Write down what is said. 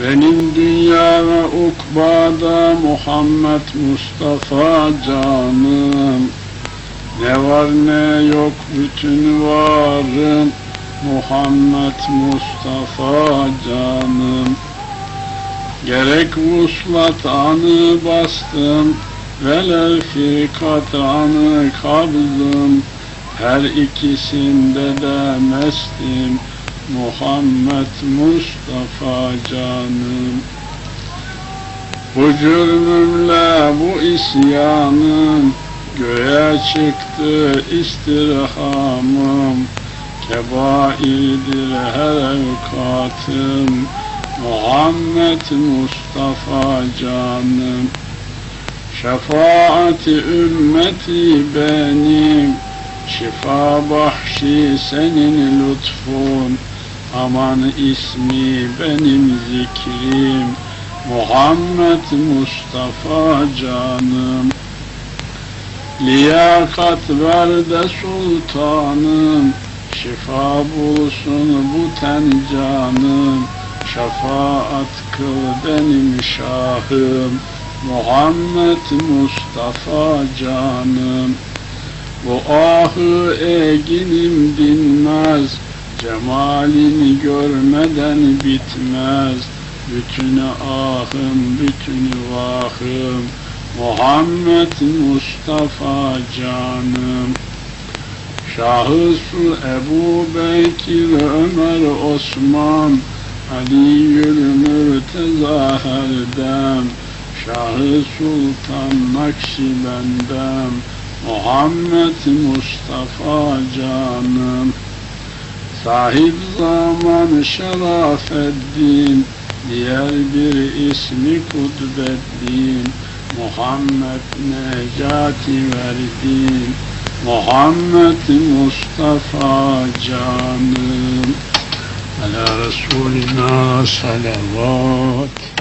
Benim dünya ve ukbada Muhammed Mustafa canım. Ne var ne yok bütün varım. Muhammed Mustafa canım. Gerek vuslat anı bastım Velev firkat anı kabzım Her ikisinde de mestim Muhammed Mustafa canım. Bu cürmümle bu isyanım. Göğe çıktı istirhamım. Kebairdir her evkatım. Muhammed Mustafa canım. Şefaati ümmeti benim. Şifa bahşi senin lütfun Aman ismi benim zikrim Muhammed Mustafa canım. Liyakat ver de sultanım Şifa bulsun bu ten canım Şefaat kıl benim şahım Muhammed Mustafa canım. Bu ahı eginim dinmez Cemalini görmeden bitmez. Bütün ahım, bütün vahım. Muhammed Mustafa canım. Şahısı Ebu Bekir, Ömer, Osman Ali'ül Mürteza herdem. Şahı Sultan Nakşibendem Muhammed Mustafa canım Sahip zaman şerafeddin Diğer bir ismi Kudbeddin Muhammed Necati verdin Muhammed Mustafa canım. Ala Resulina salavat